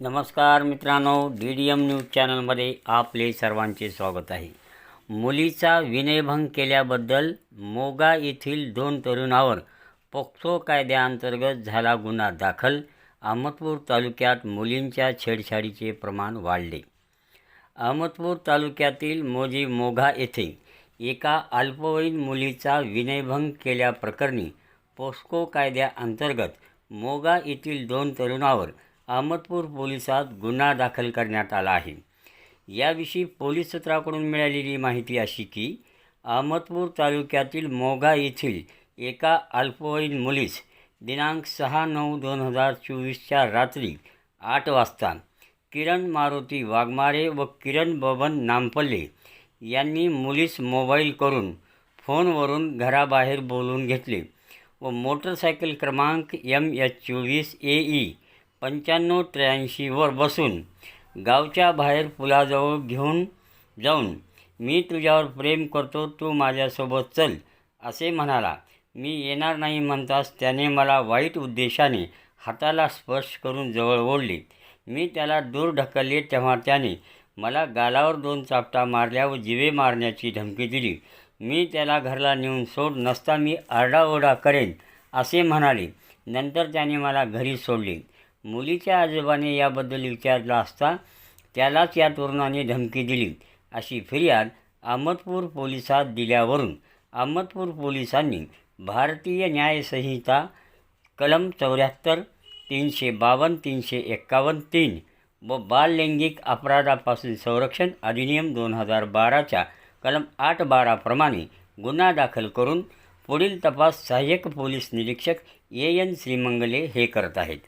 नमस्कार मित्रांनो D D M news चॅनलमध्ये आपले सर्वांचे स्वागत आहे. मुलीचा विनयभंग केल्याबद्दल मोगा येथील दोन तरुणावर पोक्सो कायद्याअंतर्गत झाला गुन्हा दाखल. अहमदपूर तालुक्यात मुलींच्या छेडछाडीचे प्रमाण वाढले. अहमदपूर तालुक्यातील मोजी मोघा येथे एका अल्पवयीन मुलीचा विनयभंग केल्याप्रकरणी पोस्को कायद्याअंतर्गत मोगा येथील दोन तरुणावर अहमदपूर पोलिसात गुन्हा दाखल करण्यात आला आहे. याविषयी पोलीस सूत्राकडून मिळालेली माहिती अशी की अहमदपूर तालुक्यातील मोगा येथील एका अल्पवयीन मुलीस दिनांक सहा नऊ दोन हजार चोवीसच्या रात्री आठ वाजता किरण मारुती वाघमारे व किरण बबन नामपल्ले यांनी मुलीस मोबाईल करून फोनवरून घराबाहेर बोलवून घेतले व मोटरसायकल क्रमांक एम एच चोवीस ए ई पंच्याण्णव त्र्याऐंशीवर बसून गावच्या बाहेर पुलाजवळ घेऊन जाऊन मी तुझ्यावर प्रेम करतो तू माझ्यासोबत चल असे म्हणाला. मी येणार नाही म्हणताच त्याने मला वाईट उद्देशाने हाताला स्पर्श करून जवळ ओढले. मी त्याला दूर ढकलले तेव्हा त्याने मला गालावर दोन चापटा मारल्या व जिवे मारण्याची धमकी दिली. मी त्याला घरला नेऊन सोड नसता मी आरडाओरडा करेन असे म्हणाले. नंतर त्याने मला घरी सोडले. मुलीच्या आजोबाने याबद्दल विचारला असता त्यालाच या तरुणाने धमकी दिली. अशी फिर्याद अहमदपूर पोलिसात दिल्यावरून अहमदपूर पोलिसांनी भारतीय न्यायसंहिता कलम चौऱ्याहत्तर तीनशे बावन्न तीनशे एक्कावन्न तीन व बाललैंगिक अपराधापासून संरक्षण अधिनियम दोन हजार बाराच्या कलम आठ बाराप्रमाणे गुन्हा दाखल करून पुढील तपास सहाय्यक पोलीस निरीक्षक ए एन श्रीमंगले हे करत आहेत.